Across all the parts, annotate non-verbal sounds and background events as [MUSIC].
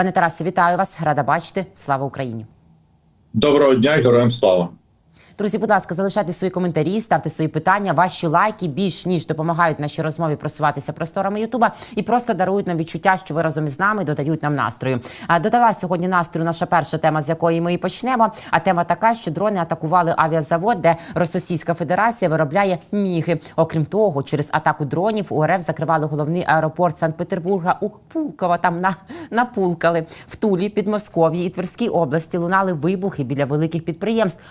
Пане Тарасе, вітаю вас. Рада бачити. Слава Україні. Доброго дня, героям слава. Друзі, будь ласка, залишайте свої коментарі, ставте свої питання. Ваші лайки більш ніж допомагають нашій розмові просуватися просторами Ютуба і просто дарують нам відчуття, що ви разом із нами додають нам настрою. Додала сьогодні настрою наша перша тема, з якої ми і почнемо. А тема така, що дрони атакували авіазавод, де Російська Федерація виробляє міги. Окрім того, через атаку дронів у РФ закривали головний аеропорт Санкт-Петербурга у Пулково. Там на напулкали в Тулі, Підмосков'ї і Тверській області лунали вибухи біля великих підприємств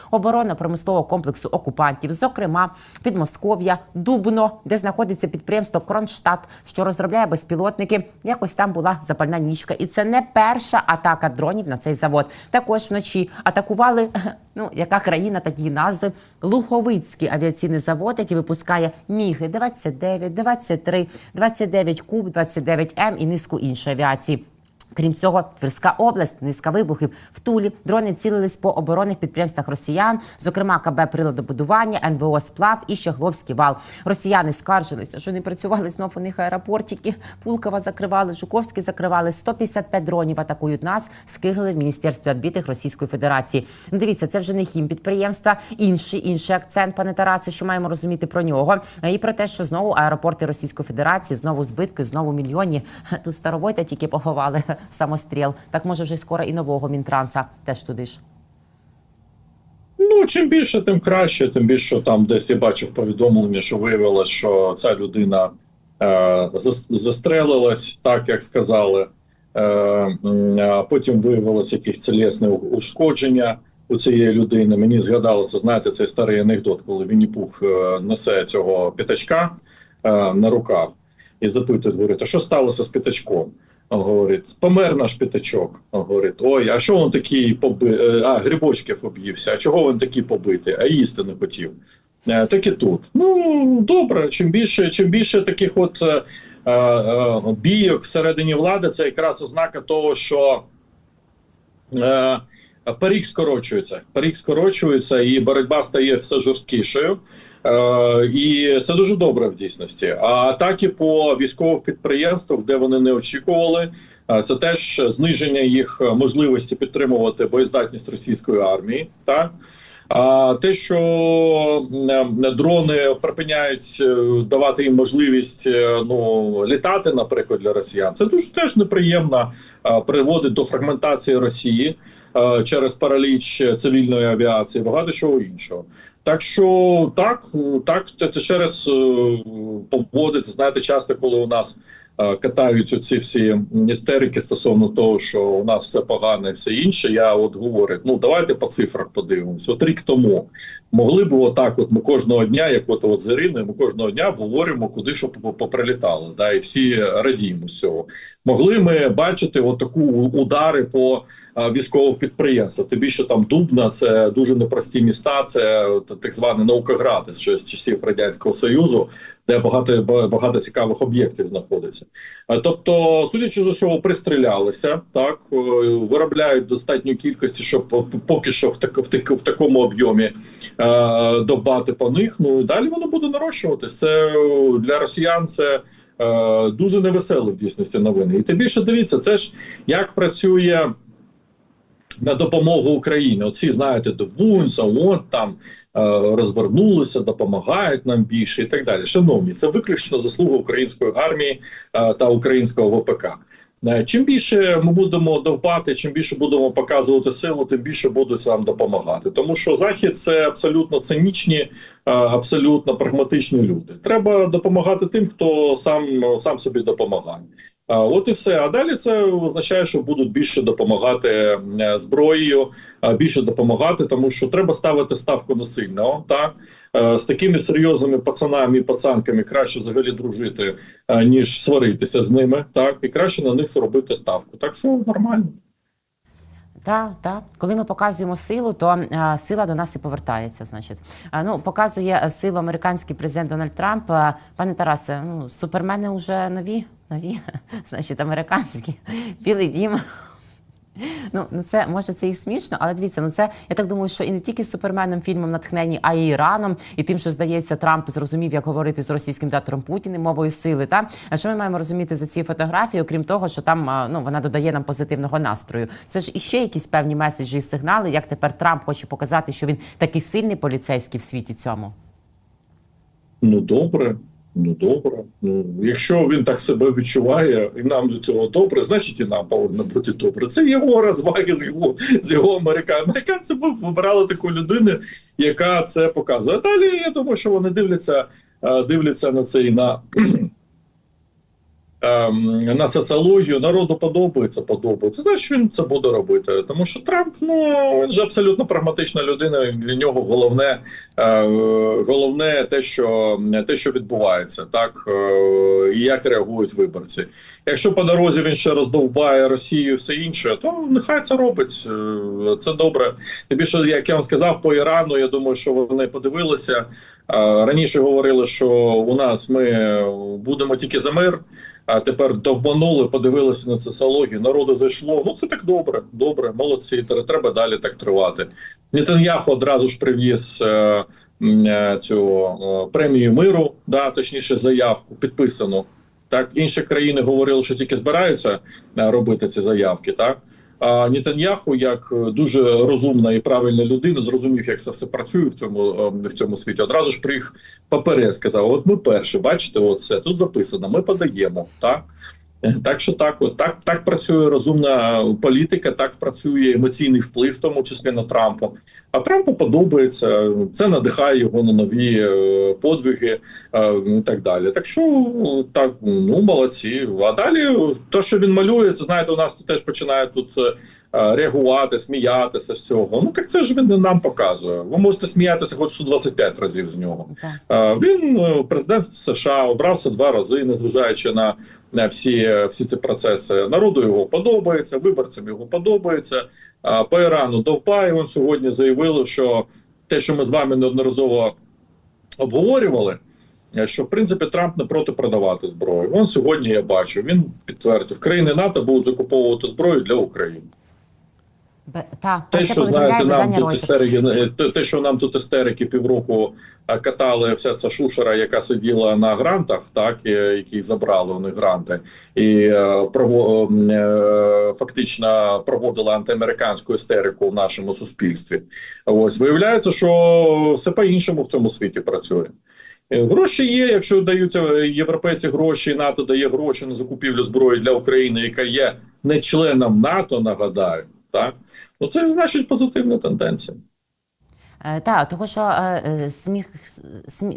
оборонно-промислового комплексу окупантів, зокрема Підмосков'я, Дубно, де знаходиться підприємство Кронштадт, що розробляє безпілотники. Якось там була запальна нічка, і це не перша атака дронів на цей завод. Також вночі атакували. [LAUGHS] Ну, яка країна такі назви? Луховицький авіаційний завод, який випускає міги 29, 23, 29 Куб, 29 М і низку іншої авіації. Крім цього, Тверська область, низка вибухів в Тулі. Дрони цілились по оборонних підприємствах росіян, зокрема КБ приладобудування, НВО Сплав і Щегловський вал. Росіяни скаржилися, що не працювали знов у них аеропортики. Пулкова закривали, Жуковський закривали. 155 дронів атакують нас. Скигли в міністерстві відбитих Російської Федерації. Дивіться, це вже не хім підприємства. Інший інший акцент, пане Тарасе, що маємо розуміти про нього. І про те, що знову аеропорти Російської Федерації, знову збитки, знову мільйонні. Тут старовойта тільки поховали самостріл. Так може вже скоро і нового мінтранса теж туди ж. Ну, чим більше, тим краще. Тим більше там десь я бачив повідомлення, що виявилось, що ця людина е, застрелилась, так як сказали. Е, потім виявилось якесь тілесне ушкодження у цієї людини. Мені згадалося, знаєте, цей старий анекдот, коли Вінні Пух е, несе цього п'ятачка е, на руках і запитує, говорить, а що сталося з п'ятачком? А Говорить, помер наш п'ятачок. А Говорить, ой, а що він такий поби... е, А, грибочків об'ївся. А чого він такий побитий? А їсти не хотів. Е, Так і тут. Ну добре, чим більше, чим більше таких от е, е, бійок всередині влади, це якраз ознака того, що е, парік скорочується. Парік скорочується, і боротьба стає все жорсткішою. Е, і це дуже добре в дійсності. А атаки по військових підприємствах, де вони не очікували, е, це теж зниження їх можливості підтримувати боєздатність російської армії. Так а те, що е, дрони припиняють давати їм можливість ну літати, наприклад, для росіян, це дуже теж неприємно приводить до фрагментації Росії через параліч цивільної авіації, багато чого іншого. Так що так, так ще раз е, поводиться. Знаєте, часто, коли у нас е, катають оці всі істерики стосовно того, що у нас все погане, все інше. Я от говорю: ну давайте по цифрах подивимося. От рік тому могли б отак, от ми кожного дня, як от, от з Іриною, ми кожного дня говоримо, куди що поп- поприлітало. Да, і всі радіємо з цього. Могли ми бачити отаку удари по а, військових підприємствах. Тим більше там Дубна, це дуже непрості міста. Це е, так званий наукоград ще з часів радянського союзу, де багато багато цікавих об'єктів знаходиться. Е, Тобто, судячи з усього, пристрілялися так, е, виробляють достатньої кількості, щоб поки що в так в, так, в такому об'ємі е, довбати по них. Ну далі воно буде нарощуватись. Це е, для росіян це. Е, Дуже невеселі в дійсності новини, і тим більше дивіться, це ж як працює на допомогу Україні. Оці знаєте, дивуються, от там е, розвернулися, допомагають нам більше і так далі. Шановні, це виключно заслуга української армії е, та українського ВПК. Е, Чим більше ми будемо довбати, чим більше будемо показувати силу, тим більше будуть нам допомагати. Тому що захід це абсолютно цинічні, е, абсолютно прагматичні люди. Треба допомагати тим, хто сам сам собі допомагає. А, От і все. А далі це означає, що будуть більше допомагати е, зброєю, а, більше допомагати, тому що треба ставити ставку на сильного. Так Е, з такими серйозними пацанами і пацанками краще взагалі дружити, е, ніж сваритися з ними. Так і краще на них зробити ставку. Так що нормально. Так, так. Коли ми показуємо силу, то е, сила до нас і повертається. Значить, Е, ну показує силу американський президент Дональд Трамп. Е, Пане Тарасе, ну супермени вже нові, нові, [LAUGHS] значить, американські, білий дім. Ну, ну це може це і смішно, але дивіться, ну це я так думаю, що і не тільки суперменом фільмом натхнені, а й Іраном, і тим, що здається, Трамп зрозумів, як говорити з російським диктатором Путіним мовою сили. Та а що ми маємо розуміти за ці фотографії, окрім того, що там ну вона додає нам позитивного настрою. Це ж іще якісь певні меседжі і сигнали, як тепер Трамп хоче показати, що він такий сильний поліцейський в світі цьому. Ну добре, ну добре. Ну якщо він так себе відчуває, і нам до цього добре, значить і нам повинно бути добре. Це його розваги з його з його американ. Американці б вибирали таку людину, яка це показує. Далі я думаю, що вони дивляться, е, дивляться на це і на. Ем, На соціологію народу подобається, подобається. Значить, він це буде робити. Тому що Трамп, ну він же абсолютно прагматична людина. Для нього головне, е, головне те, що те, що відбувається, так е, і як реагують виборці. Якщо по дорозі він ще роздовбає Росію, все інше, то нехай це робить. Е, Це добре. Тим більше, як я вам сказав, по Ірану, я думаю, що вони подивилися. Е, Раніше говорили, що у нас ми будемо тільки за мир. А тепер довбанули, подивилися на соціологію, народу зайшло. Ну це так добре, добре, молодці. Треба далі так тривати. Нетаньяху одразу ж привіз е, е, цю е, премію миру, да, точніше, заявку підписану. Так, інші країни говорили, що тільки збираються е, робити ці заявки. Так а Нітаньяху, як е, дуже розумна і правильна людина, зрозумів, як це все працює в цьому е, в цьому світі. Одразу ж приїх папере сказав: От ми перші, бачите, от все тут записано. Ми подаємо так. Е, Так що так, так, так працює розумна політика, так працює емоційний вплив, в тому числі на Трампу. А Трампу подобається, це надихає його на нові е, подвиги е, і так далі. Так що е, так, ну молодці. А далі то, що він малює, це знаєте, у нас тут теж починає тут. Е, Реагувати, сміятися з цього. Ну так це ж він нам показує. Ви можете сміятися хоч 125 разів з нього. Так. Е, Він е, президент США обрався два рази, незважаючи на, всі, всі ці процеси. Народу його подобається, виборцям його подобається. По Ірану довбає він сьогодні заявили, що те, що ми з вами неодноразово обговорювали. Що в принципі Трамп не проти продавати зброю. Вон сьогодні я бачу. Він підтвердив, країни НАТО будуть закуповувати зброю для України. Та, Те, що знаєте, нам тут істерики, е, те, що нам тут істерики півроку катали вся ця шушера, яка сиділа на грантах, так які забрали у них гранти, і е, прово, е, фактично проводила антиамериканську істерику в нашому суспільстві. Ось виявляється, що все по-іншому в цьому світі працює. Гроші є, якщо дають е, європейці гроші, НАТО дає гроші на закупівлю зброї для України, яка є не членом НАТО, нагадаю, так ну це значить позитивна тенденція. Е, Та того, що е, е, сміх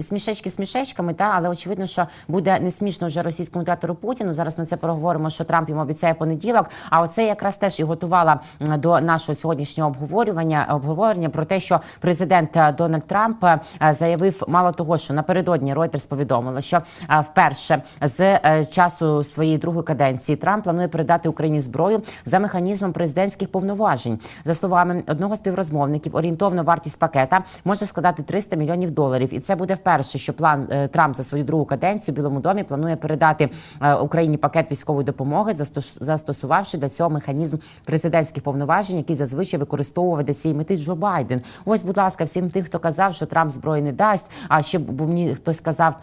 смішечки смішечками, та але очевидно, що буде не смішно вже російському диктатору Путіну. Зараз ми це проговоримо, що Трамп йому обіцяє понеділок. А оце якраз теж і готувала до нашого сьогоднішнього обговорювання обговорення про те, що президент Дональд Трамп заявив мало того, що напередодні Reuters повідомила, що вперше з часу своєї другої каденції Трамп планує передати Україні зброю за механізмом президентських повноважень. За словами одного з співрозмовників, орієнтовна вартість пакета може складати 300 мільйонів доларів, і це буде вперше, що план е, Трамп за свою другу каденцію в Білому домі планує передати е, Україні пакет військової допомоги, застос- застосувавши для цього механізм президентських повноважень, який зазвичай використовував для цієї мети Джо Байден. Ось, будь ласка, всім тим, хто казав, що Трамп зброї не дасть. А ще бо мені хтось сказав.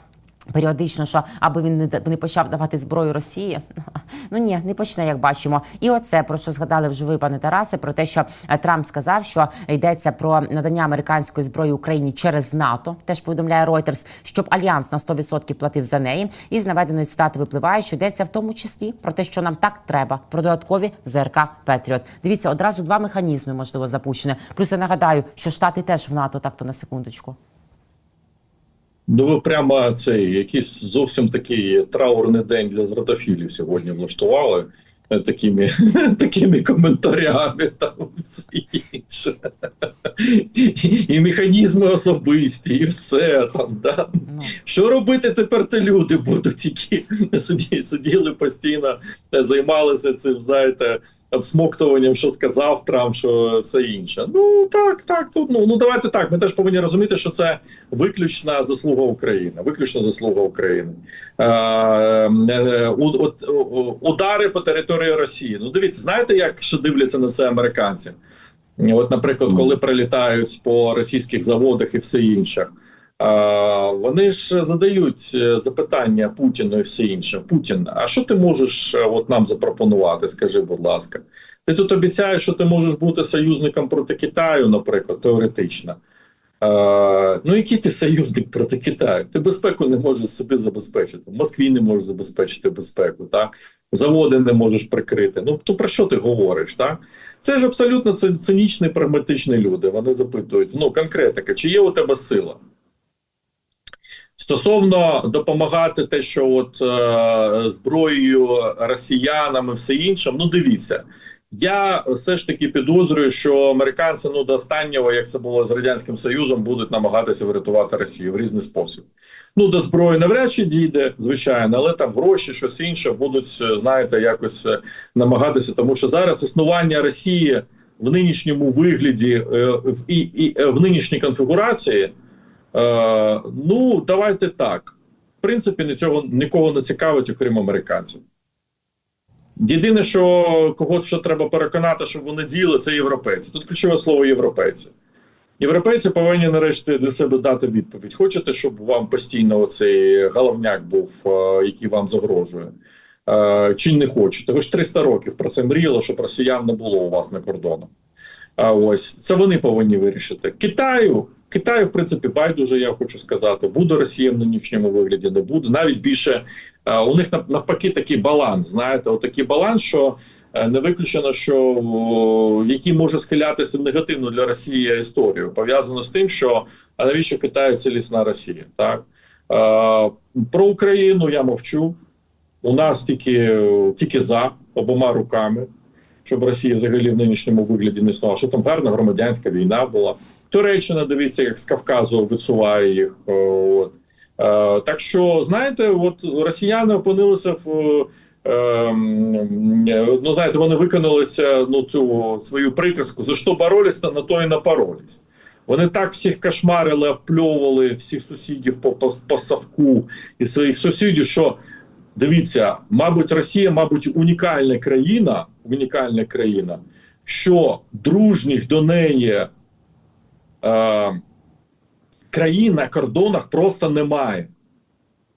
Періодично, що аби він не не почав давати зброю Росії, [LAUGHS] ну ні, не почне, як бачимо. І оце про що згадали вже ви, пане Тарасе, про те, що е, Трамп сказав, що йдеться про надання американської зброї Україні через НАТО. Теж повідомляє Reuters, щоб альянс на 100% платив за неї. І з наведеної цитати випливає, що йдеться в тому числі про те, що нам так треба, про додаткові ЗРК Петріот. Дивіться, одразу два механізми можливо запущені. Плюс я нагадаю, що штати теж в НАТО, так то на секундочку. Ну ви прямо цей якийсь зовсім такий траурний день для зрадофілів сьогодні влаштували. е, Такими [LAUGHS] такими коментарями там все інше. І механізми особисті, і все там. Да? Ну. Що робити тепер те люди будуть, які [LAUGHS] сиділи, постійно, е, займалися цим, знаєте, обсмоктуванням, що сказав Трамп, що все інше. Ну так, так. Тут ну, ну давайте так. Ми теж повинні розуміти, що це виключна заслуга України. Виключна заслуга України. Е, е, у- от, удари по території Росії. Ну дивіться, знаєте, як ще дивляться на це американці? От, наприклад, коли прилітають по російських заводах і все інше. Вони ж задають е, запитання Путіну і все інше. Путін, а що ти можеш е, от нам запропонувати? Скажи, будь ласка, ти тут обіцяєш, що ти можеш бути союзником проти Китаю, наприклад, теоретично. А, ну, який ти союзник проти Китаю? Ти безпеку не можеш собі забезпечити. В Москві не можеш забезпечити безпеку, так? Заводи не можеш прикрити. Ну то про що ти говориш? так? Це ж абсолютно цинічні, прагматичні люди. Вони запитують: ну, конкретика, чи є у тебе сила? Стосовно допомагати те, що от е, зброєю росіянам і все інше, ну дивіться. Я все ж таки підозрюю, що американці ну до останнього, як це було з радянським союзом, будуть намагатися врятувати Росію в різний спосіб. Ну до зброї навряд чи дійде, звичайно, але там гроші, щось інше будуть, е, знаєте, якось е, намагатися, тому що зараз існування Росії в нинішньому вигляді е, і, і в нинішній конфігурації. Е, ну, давайте так. В принципі, нічого нікого не цікавить, окрім американців. Єдине, що кого що треба переконати, щоб вони діяли, це європейці. Тут ключове слово європейці. Європейці повинні нарешті для себе дати відповідь. Хочете, щоб вам постійно оцей головняк був, е, який вам загрожує? Е, Чи не хочете? Ви ж 300 років про це мріяли, щоб росіян не було у вас на кордонах. А ось це вони повинні вирішити. Китаю, Китаю, в принципі, байдуже, я хочу сказати, буде Росія в нинішньому вигляді, не буде. Навіть більше е, у них навпаки такий баланс. Знаєте, отакий баланс, що е, не виключено, що який може схилятися в негативну для Росії історію, пов'язано з тим, що а навіщо Китаю цілісна Росія? Так е, про Україну я мовчу. У нас тільки, тільки за обома руками щоб Росія взагалі в нинішньому вигляді не існувала. Що там гарна громадянська війна була. Туреччина, дивіться, як з Кавказу висуває їх. От. Е, так що, знаєте, от росіяни опинилися в. е, ну, знаєте, вони виконалися ну, цю свою приказку. За що боролись, на то і напоролись. Вони так всіх кошмарили, опльовували всіх сусідів по, по, по совку і своїх сусідів, що Дивіться, мабуть, Росія, мабуть, унікальна країна, унікальна країна, що дружніх до неї е, країн на кордонах просто немає.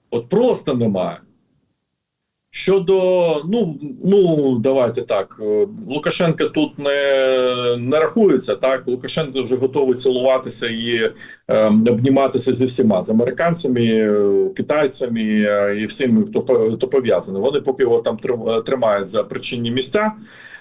От просто немає. Щодо, ну, ну давайте так. е, Лукашенко тут не, не рахується. Так, Лукашенко вже готовий цілуватися і е, обніматися зі всіма з американцями, е, китайцями е, і всіми, хто хто пов'язаний. Вони поки його там тримають за причинні місця.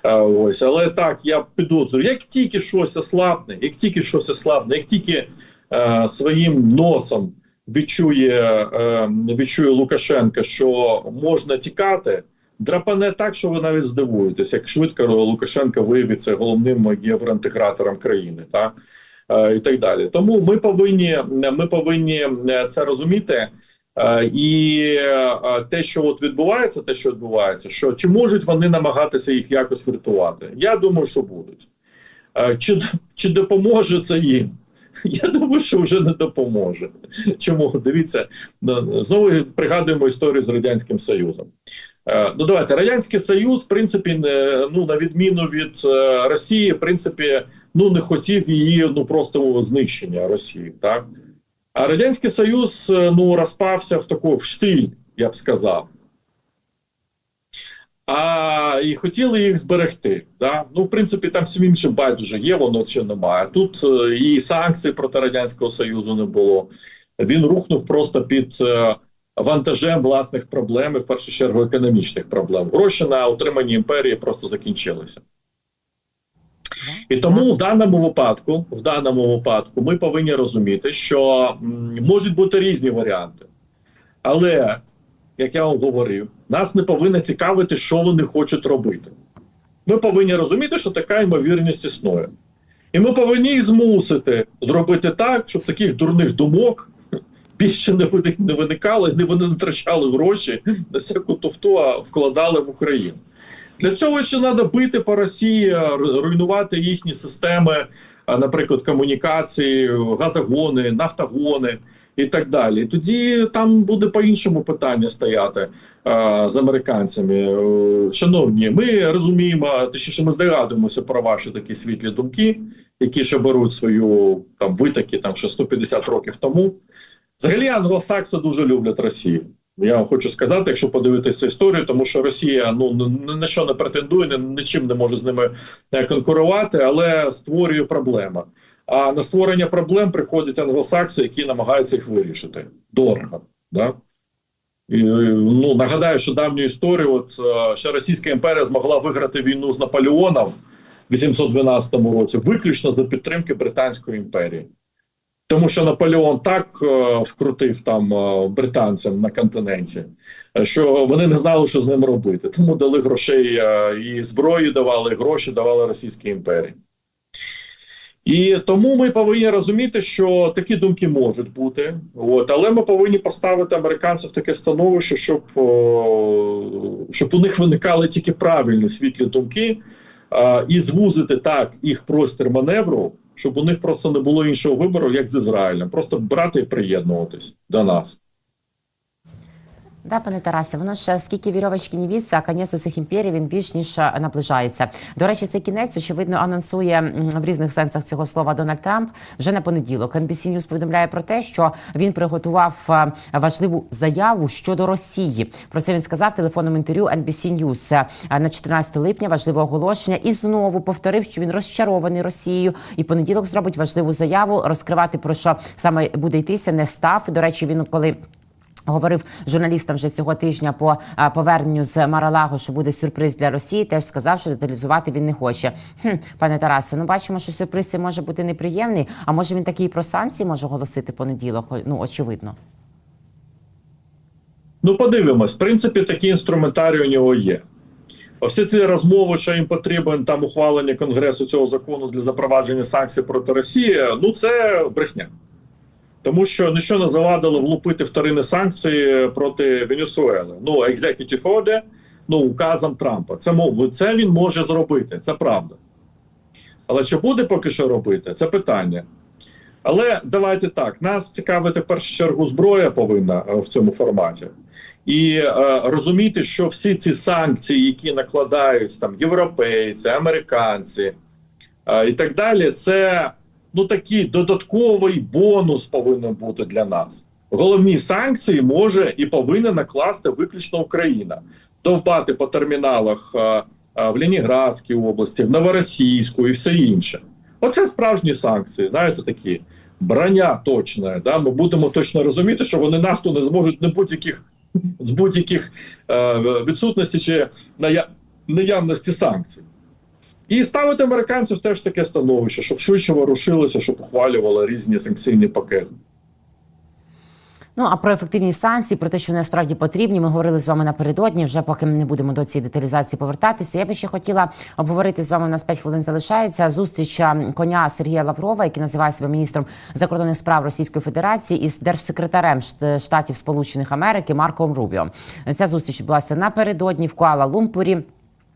Е, ось, але так, я підозрюю, як тільки щось ослабне, як тільки щось ослабне, як тільки е, своїм носом відчує, е, відчує Лукашенка, що можна тікати. Драпане так, що ви навіть здивуєтесь, як швидко Лукашенко виявиться головним євроінтегратором країни, так Е, і так далі. Тому ми повинні ми повинні е, це розуміти. І те, що от відбувається, те, що відбувається, що чи можуть вони намагатися їх якось врятувати? Я думаю, що будуть. Чи, чи допоможе це їм? [LAUGHS] Я думаю, що вже не допоможе. Чому дивіться ну, знову пригадуємо історію з радянським Союзом. Е, Ну давайте радянський Союз, в принципі, ну на відміну від е, Росії, в принципі, ну не хотів її ну просто знищення Росії, так а радянський Союз е, ну розпався в таку в штиль, я б сказав. А і хотіли їх зберегти. Да? Ну, в принципі, там всім іншим байдуже є, воно чи немає. Тут е, і санкцій проти Радянського Союзу не було. Він рухнув просто під е, вантажем власних проблем, і в першу чергу економічних проблем. Гроші на утримання імперії просто закінчилися. І тому в даному випадку, в даному випадку, ми повинні розуміти, що можуть бути різні варіанти. Але, як я вам говорив, нас не повинно цікавити, що вони хочуть робити. Ми повинні розуміти, що така ймовірність існує. І ми повинні їх змусити зробити так, щоб таких дурних думок [LAUGHS] більше не виник- не виникало, і вони не втрачали гроші на всяку туфту, а вкладали в Україну. Для цього ще треба бити по Росії, руйнувати їхні системи, наприклад, комунікації, газогони, нафтогони і так далі. Тоді там буде по-іншому питання стояти а, з американцями. Е, Шановні, ми розуміємо, точніше, ми здогадуємося про ваші такі світлі думки, які ще беруть свою там витоки там ще 150 років тому. Взагалі, англосакси дуже люблять Росію. Я вам хочу сказати, якщо подивитися історію, тому що Росія ну на що не претендує, ні, нічим не може з ними е, конкурувати, але створює проблеми. А на створення проблем приходять англосакси, які намагаються їх вирішити дорого. Да? І, е, ну, нагадаю, що давню історію, от е, ще Російська імперія змогла виграти війну з Наполеоном в 812 році, виключно за підтримки Британської імперії. Тому що Наполеон так е, вкрутив там британцям на континенті, що вони не знали, що з ним робити. Тому дали грошей і зброї давали, і гроші давали Російській імперії. І тому ми повинні розуміти, що такі думки можуть бути, от, але ми повинні поставити американців таке становище, щоб, щоб у них виникали тільки правильні світлі думки, і звузити так їх простір маневру, щоб у них просто не було іншого вибору, як з Ізраїлем. Просто брати і приєднуватись до нас. Да, пане Тарасе, воно ж скільки вірьовочки не віться, а кінець усіх імперій він більш ніж е, наближається. До речі, цей кінець очевидно анонсує в різних сенсах цього слова Дональд Трамп вже на понеділок. NBC News повідомляє про те, що він приготував е, важливу заяву щодо Росії. Про це він сказав в телефонному інтерв'ю NBC News Е, на 14 липня. Важливе оголошення і знову повторив, що він розчарований Росією і понеділок зробить важливу заяву. Розкривати про що саме буде йтися, не став. До речі, він коли. Говорив журналістам вже цього тижня по поверненню з Маралаго, що буде сюрприз для Росії. Теж сказав, що деталізувати він не хоче. Хм, пане Тарасе, ну бачимо, що сюрприз це може бути неприємний. А може він такий про санкції може оголосити понеділок? Ну очевидно. Ну, подивимось. В принципі, такі інструментарій у нього є. Ось ці розмови, що їм потрібен там ухвалення Конгресу цього закону для запровадження санкцій проти Росії, ну це брехня. Тому що ніщо не завадило влупити вторинні санкції проти Венесуели. Ну, executive order, ну, указом Трампа. Це, це він може зробити, це правда. Але чи буде поки що робити, це питання. Але давайте так: нас цікавити в першу чергу зброя повинна е, в цьому форматі. І е, розуміти, що всі ці санкції, які накладають там європейці, американці е, і так далі, це ну такий додатковий бонус повинен бути для нас. Головні санкції може і повинна накласти виключно Україна, довбати по терміналах е, е, в Леніградській області, в Новоросійську і все інше. Оце справжні санкції, знаєте, такі броня точна. Да? Ми будемо точно розуміти, що вони нафту не зможуть не будь-яких з будь-яких е, відсутності чи ная- наявності санкцій. І ставити американців теж таке становище, щоб швидше ворушилися, щоб ухвалювали різні санкційні пакети. Ну а про ефективні санкції, про те, що насправді потрібні, ми говорили з вами напередодні. Вже поки ми не будемо до цієї деталізації повертатися. Я би ще хотіла обговорити з вами. У нас 5 хвилин залишається зустріч коня Сергія Лаврова, який називає себе міністром закордонних справ Російської Федерації, із держсекретарем Штатів Сполучених Америки Марком Рубіо. Ця зустріч відбулася напередодні в Куала-Лумпурі. А,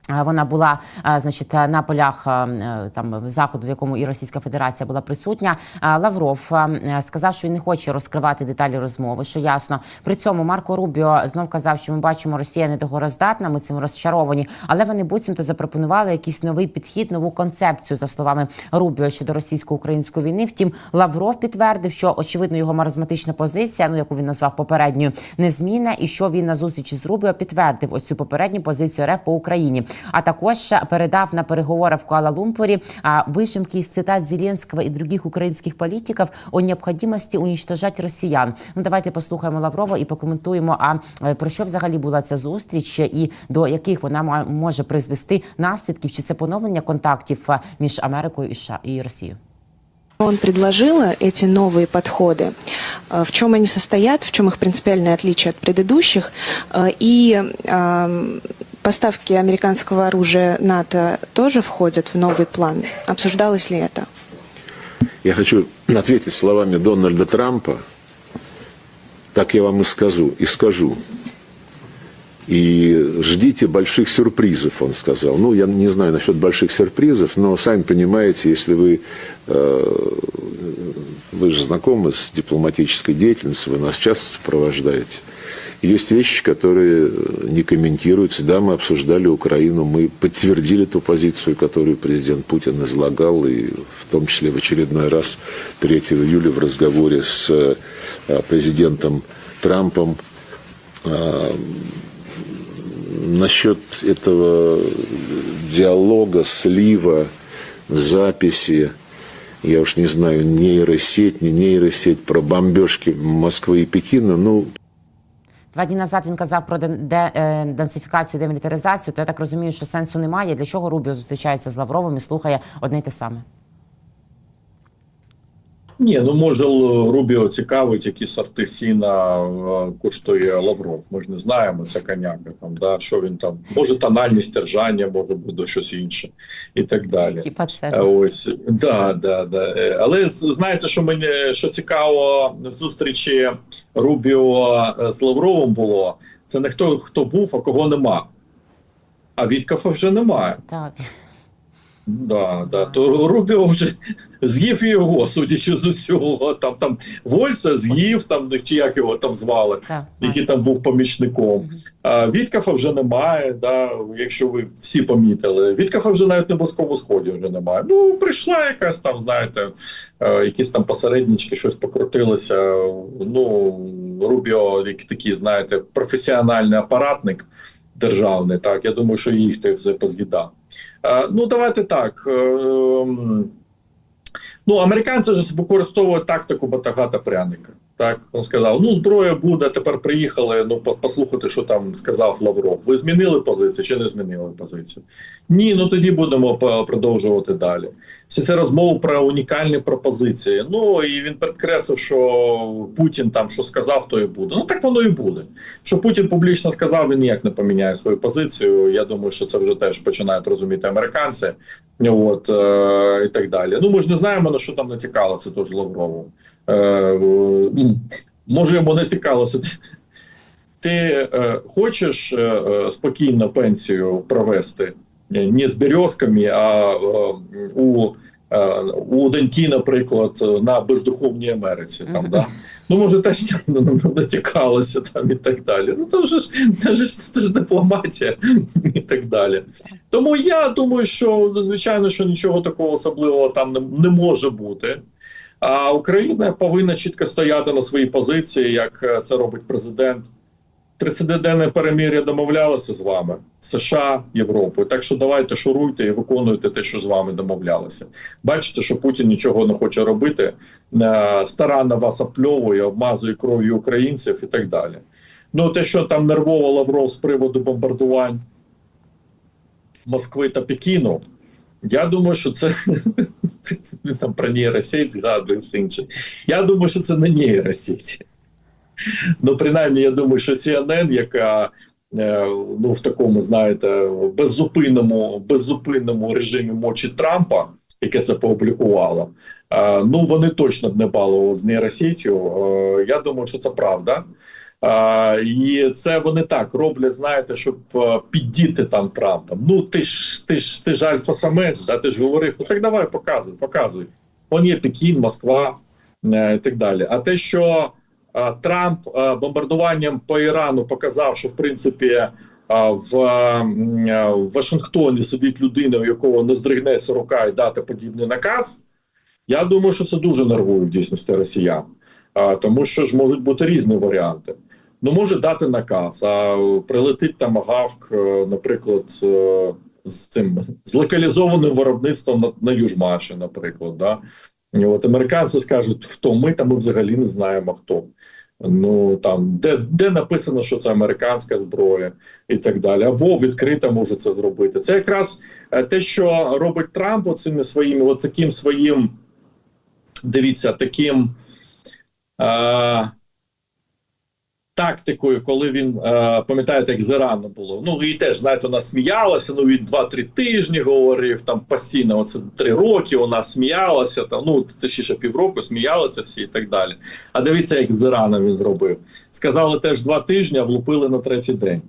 Вона була значить на полях е, там заходу, в якому і Російська Федерація була присутня. Лавров сказав, що він не хоче розкривати деталі розмови, що ясно. При цьому Марко Рубіо знов казав, що ми бачимо, Росія недогороздатна, ми цим розчаровані, але вони буцімто запропонували якийсь новий підхід, нову концепцію, за словами Рубіо щодо російсько-української війни. Втім, Лавров підтвердив, що очевидно його маразматична позиція, ну яку він назвав попередньою, незмінна, і що він на зустрічі з Рубіо підтвердив ось цю попередню позицію РФ по Україні А також передав на переговорах в Куала-Лумпуре а, вышимки из цитат Зеленского и других українських політиків о необхідності уничтожати росіян. Ну давайте послухаємо Лаврова і покоментуємо. А е, про що взагалі була ця зустріч і до яких вона ма- може призвести наслідків? Чи це поновлення контактів е, між Америкою і США і Росією? Он предложила эти новые подходы. Э, В чем они состоят, в чем их принципиальное отличие от предыдущих, э, и эм, поставки американского оружия НАТО тоже входят в новый план. Обсуждалось ли это? Я хочу ответить словами Дональда Трампа. Так я вам и скажу, и скажу. И ждите больших сюрпризов, он сказал. Ну, я не знаю насчет больших сюрпризов, но сами понимаете, если вы, э, вы же знакомы с дипломатической деятельностью, вы нас часто сопровождаете. Есть вещи, которые не комментируются. Да, мы обсуждали Украину, мы подтвердили ту позицию, которую президент Путин излагал, и в том числе в очередной раз 3 июля в разговоре с э, президентом Трампом насчет этого диалога, слива, записи, я уж не знаю, нейросеть, не нейросеть, про бомбежки Москвы и Пекина, ну, Два дні назад він казав про ден- е, денацифікацію, демілітаризацію. То я так розумію, що сенсу немає. Для чого Рубіо зустрічається з Лавровим і слухає одне й те саме? Ні, ну може Рубіо цікавить, які сорти сіна е, коштує Лавров. Ми ж не знаємо, це коняка там, да, що він там. Може тональність держання, може буде щось інше і так далі. Хіба це Е, Ось да, да, да. Е, Але знаєте, що мені що цікаво в зустрічі Рубіо з Лавровим було. Це не хто хто був, а кого нема. А Віткафа вже немає. так? Да, да. То Рубіо вже з'їв його, судячи з усього. Там там Вольса з'їв, там чи як його там звали, Так, який там був помічником. А Віткафа вже немає, да, якщо ви всі помітили. Віткафа вже навіть на близькому сході вже немає. Ну, прийшла якась там, знаєте, е, якісь там посереднички, щось покрутилося. Ну, Рубіо, як такий, знаєте, професіональний апаратник державний. Так, я думаю, що їх ти все поз'їдав. Е, Ну, давайте так. е, Ну, американці ж використовують тактику батагата пряника. Так, він сказав: ну, зброя буде, тепер приїхали. Ну, по- послухати, що там сказав Лавров. Ви змінили позицію чи не змінили позицію? Ні, ну тоді будемо продовжувати далі. Всі це розмови про унікальні пропозиції. Ну і він підкреслив, що Путін там що сказав, то і буде. Ну так воно і буде. Що Путін публічно сказав, він ніяк не поміняє свою позицію. Я думаю, що це вже теж починають розуміти американці. От е, і так далі. Ну ми ж не знаємо на що там не цікавилося тож Лаврову. Е, м, може йому не цікавилося. Ти е, хочеш е, спокійно пенсію провести не з березками, а у, у доньки, наприклад, на бездуховній Америці. Там, Мгм. да? Ну, може, теж не, не, не цікавилося там і так далі. Ну, це вже ж, це ж, це ж дипломатія і так далі. Тому я думаю, що ну, звичайно, що нічого такого особливого там не, не може бути. А Україна повинна чітко стояти на своїй позиції, як е, це робить президент. 30-денне перемір'я домовлялося з вами, США, Європою. Так що давайте шуруйте і виконуйте те, що з вами домовлялися. Бачите, що Путін нічого не хоче робити, е, старанно вас опльовує, обмазує кров'ю українців і так далі. Ну, те, що там нервово Лавров з приводу бомбардувань Москви та Пекіну, я думаю, що це [LAUGHS] там про нейросеть згадує інше. Я думаю, що це не нейросеть. Ну, принаймні, я думаю, що CNN, яка е, ну, в такому, знаєте, беззупинному, беззупинному режимі мочі Трампа, яке це поопублікувало, е, ну вони точно б не балували з нейросетю. Е, я думаю, що це правда. І це вони так роблять, знаєте, щоб е, піддіти там Трампа. Ну ти ж ти ж ти ж альфа-самець, да, ти ж говорив, ну так давай показуй, показуй. Он є Пекін, Москва е, і так далі. А те, що е, Трамп бомбардуванням по Ірану показав, що в принципі в, в Вашингтоні сидить людина, у якого не здригнеться рука і дати подібний наказ. Я думаю, що це дуже нервує в дійсності росіян. А, тому що ж можуть бути різні варіанти. Ну, може дати наказ, а е, прилетить там гавк, е, наприклад, е, з цим з локалізованим виробництвом на, на Южмаші, наприклад. Да? І от американці скажуть, хто ми, та ми взагалі не знаємо хто. Ну там де, де написано, що це американська зброя і так далі, або відкрито може це зробити. Це якраз те, що робить Трамп цими своїми, от таким своїм, дивіться, таким. Тактикою, коли він е, пам'ятаєте, як з було. Ну і теж знаєте, нас сміялася. Ну він 2-3 тижні говорив там постійно. Оце 3 роки. Нас сміялася там. Ну точніше півроку сміялися всі і так далі. А дивіться, як з Іраном він зробив. Сказали теж 2 тижні, а влупили на третій день.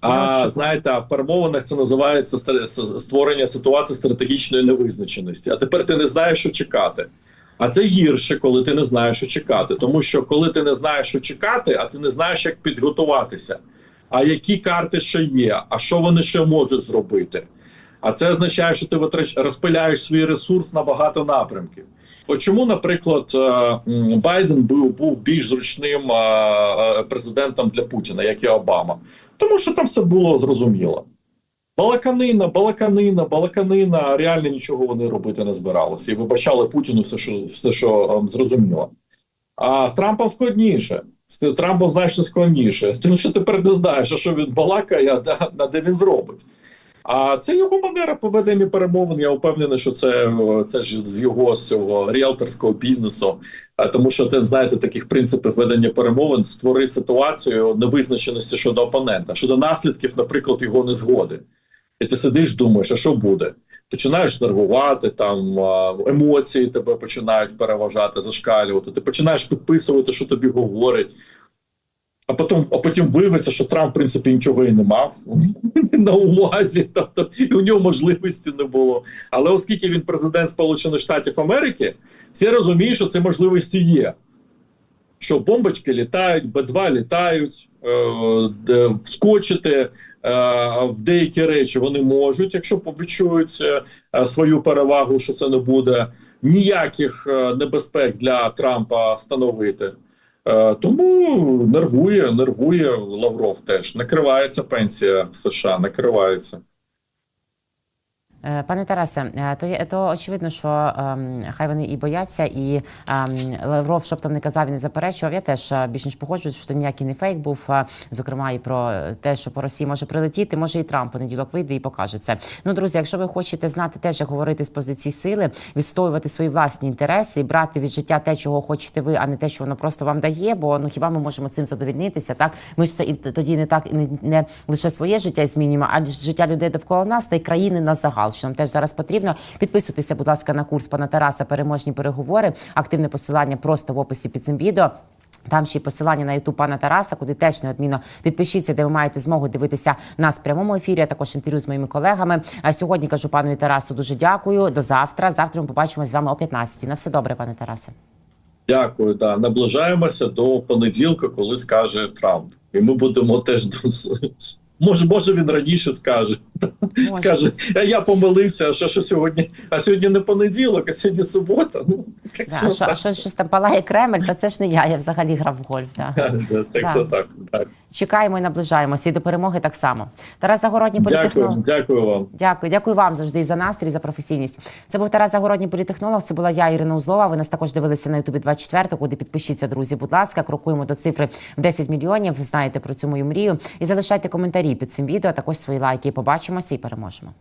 А знаєте, а в перемовинах це називається створення ситуації стратегічної невизначеності. А тепер ти не знаєш, що чекати. А це гірше, коли ти не знаєш, що чекати. Тому що коли ти не знаєш, що чекати, а ти не знаєш, як підготуватися. А які карти ще є, а що вони ще можуть зробити? А це означає, що ти витрач... розпиляєш свій ресурс на багато напрямків. От чому, наприклад, е, Байден був, був більш зручним е, е, президентом для Путіна, як і Обама, тому що там все було зрозуміло. Балаканина, балаканина, балаканина, а реально нічого вони робити не збиралися. І вибачали Путіну все, що все, що ем, зрозуміло. А з Трампом складніше. З Трампом значно складніше. [LAUGHS] Тому що тепер не знаєш, а що він балакає, а де, де він зробить. А це його манера поведення перемовин. Я впевнений, що це, е, це ж з його з цього ріелторського бізнесу. Тому що ти знаєте таких принципів ведення перемовин створи ситуацію невизначеності щодо опонента, щодо наслідків, наприклад, його незгоди. І ти сидиш, думаєш, а що буде? Починаєш нервувати, там емоції тебе починають переважати, зашкалювати. Ти починаєш підписувати, що тобі говорять. А потім, а потім виявиться, що Трамп, в принципі, нічого і не мав на увазі, тобто і у нього можливості не було. Але оскільки він президент Сполучених Штатів Америки, всі розуміють, що ці можливості є. Що бомбочки літають, Б-2 літають, е, вскочити в деякі речі вони можуть, якщо відчують е, свою перевагу, що це не буде ніяких е, небезпек для Трампа становити. Е, Тому нервує, нервує Лавров теж. Накривається пенсія США, накривається. Е, Пане Тарасе, е, то є то очевидно, що ем, хай вони і бояться, і ем, Лавров, щоб там не казав і не заперечував. Я теж е, більш ніж погоджуюсь, що ніякий не фейк був. Зокрема, і про те, що по Росії може прилетіти, може і Трамп понеділок вийде і покаже це. Ну, друзі, якщо ви хочете знати теж, як говорити з позиції сили, відстоювати свої власні інтереси і брати від життя те, чого хочете ви, а не те, що воно просто вам дає. Бо ну хіба ми можемо цим задовільнитися? Так ми ж це і тоді не так не, не лише своє життя змінюємо, а життя людей довкола нас та й країни на загал. Що нам теж зараз потрібно. Підписуйтеся, будь ласка, на курс пана Тараса. Переможні переговори. Активне посилання просто в описі під цим відео. Там ще й посилання на ютуб пана Тараса, куди теж неодмінно підпишіться, де ви маєте змогу дивитися нас в прямому ефірі, а також інтерв'ю з моїми колегами. А сьогодні кажу панові Тарасу дуже дякую. До завтра. Завтра ми побачимось з вами о 15. На все добре, пане Тарасе. Дякую. Да. Наближаємося до понеділка, коли скаже Трамп. І ми будемо теж до- Може, може він раніше скаже. Скаже, а я помилився, а що, що сьогодні? А сьогодні не понеділок, а сьогодні субота. Ну, так Да, що а що, так. що щось там палає Кремль, та це ж не я. Я взагалі грав в гольф. Да. Так, так, що так. так. Чекаємо і наближаємося. І до перемоги так само. Тарас Загородній політехнолог. Дякую, дякую вам. Дякую, дякую вам завжди і за настрій, за професійність. Це був Тарас Загородній політехнолог. Це була я, Ірина Узлова. Ви нас також дивилися на Ютубі 24 куди підпишіться, друзі. Будь ласка, крокуємо до цифри в 10 мільйонів. Ви знаєте про цю мою мрію. І залишайте коментарі під цим відео. а Також свої лайки. Побачимося і переможемо.